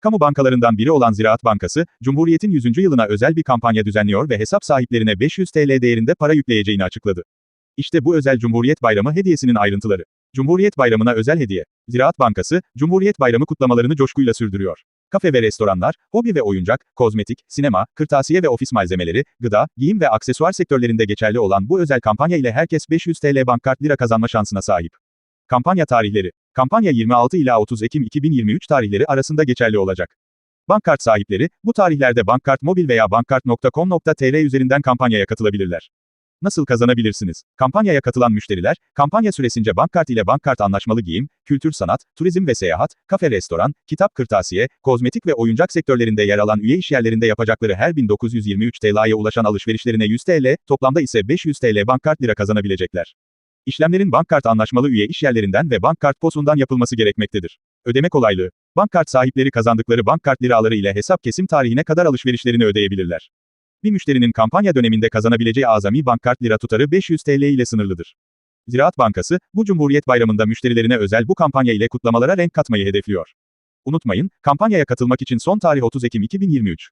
Kamu bankalarından biri olan Ziraat Bankası, Cumhuriyet'in 100. yılına özel bir kampanya düzenliyor ve hesap sahiplerine 500 TL değerinde para yükleyeceğini açıkladı. İşte bu özel Cumhuriyet Bayramı hediyesinin ayrıntıları. Cumhuriyet Bayramı'na özel hediye. Ziraat Bankası, Cumhuriyet Bayramı kutlamalarını coşkuyla sürdürüyor. Kafe ve restoranlar, hobi ve oyuncak, kozmetik, sinema, kırtasiye ve ofis malzemeleri, gıda, giyim ve aksesuar sektörlerinde geçerli olan bu özel kampanya ile herkes 500 TL bankkart lira kazanma şansına sahip. Kampanya tarihleri. Kampanya 26 ila 30 Ekim 2023 tarihleri arasında geçerli olacak. Bankkart sahipleri, bu tarihlerde Bankkart Mobil veya bankkart.com.tr üzerinden kampanyaya katılabilirler. Nasıl kazanabilirsiniz? Kampanyaya katılan müşteriler, kampanya süresince Bankkart ile Bankkart anlaşmalı giyim, kültür sanat, turizm ve seyahat, kafe restoran, kitap kırtasiye, kozmetik ve oyuncak sektörlerinde yer alan üye işyerlerinde yapacakları her 1923 TL'ye ulaşan alışverişlerine 100 TL, toplamda ise 500 TL Bankkart lira kazanabilecekler. İşlemlerin Bankkart anlaşmalı üye işyerlerinden ve Bankkart posundan yapılması gerekmektedir. Ödeme kolaylığı. Bankkart sahipleri kazandıkları Bankkart liraları ile hesap kesim tarihine kadar alışverişlerini ödeyebilirler. Bir müşterinin kampanya döneminde kazanabileceği azami bankkart lira tutarı 500 TL ile sınırlıdır. Ziraat Bankası, bu Cumhuriyet Bayramı'nda müşterilerine özel bu kampanya ile kutlamalara renk katmayı hedefliyor. Unutmayın, kampanyaya katılmak için son tarih 30 Ekim 2023.